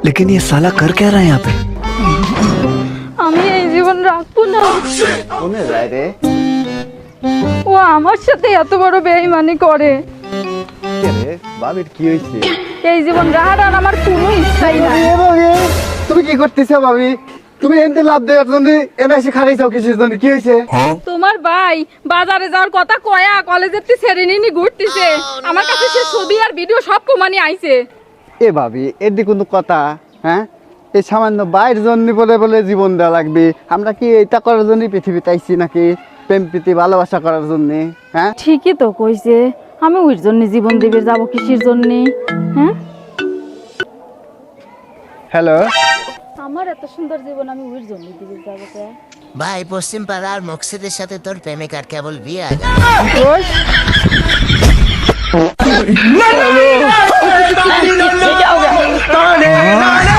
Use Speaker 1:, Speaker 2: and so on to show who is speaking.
Speaker 1: लेकिन ये साला कर क्या रहा है यहाँ पे
Speaker 2: আমি এই জীবন রাখবো না
Speaker 3: কোনে যায় রে
Speaker 2: ও আমার সাথে এত বড় বেইমানি করে
Speaker 3: কে রে বাবির কি হয়েছে
Speaker 2: এই জীবন রাহার আর আমার কোনো ইচ্ছাই নাই
Speaker 3: তুমি কি করতেছো ভাবি তুমি এনতে লাভ দেওয়ার জন্য এনে এসে খারাইছাও কিসের জন্য কি হয়েছে
Speaker 2: তোমার ভাই বাজারে যাওয়ার কথা কয়া কলেজের তে সেরেনিনি ঘুরতিছে আমার কাছে সে ছবি আর ভিডিও সব কমানি আইছে
Speaker 3: এ ভাবি এর দি কোনো কথা হ্যাঁ এই সামান্য বাইর জন্য বলে বলে জীবন দেওয়া লাগবে আমরা কি এটা করার জন্য পৃথিবীতে আইছি নাকি প্রেম প্রীতি ভালোবাসা করার জন্য হ্যাঁ
Speaker 2: ঠিকই তো কইছে আমি ওর জন্য জীবন দেবে যাব কিসের জন্য হ্যাঁ
Speaker 3: হ্যালো
Speaker 2: আমার এত সুন্দর জীবন আমি ওর জন্য দিবে যাব কে
Speaker 4: ভাই পশ্চিম পাড়ার মকসিদের সাথে তোর প্রেমিকার কেবল বিয়ে
Speaker 3: no.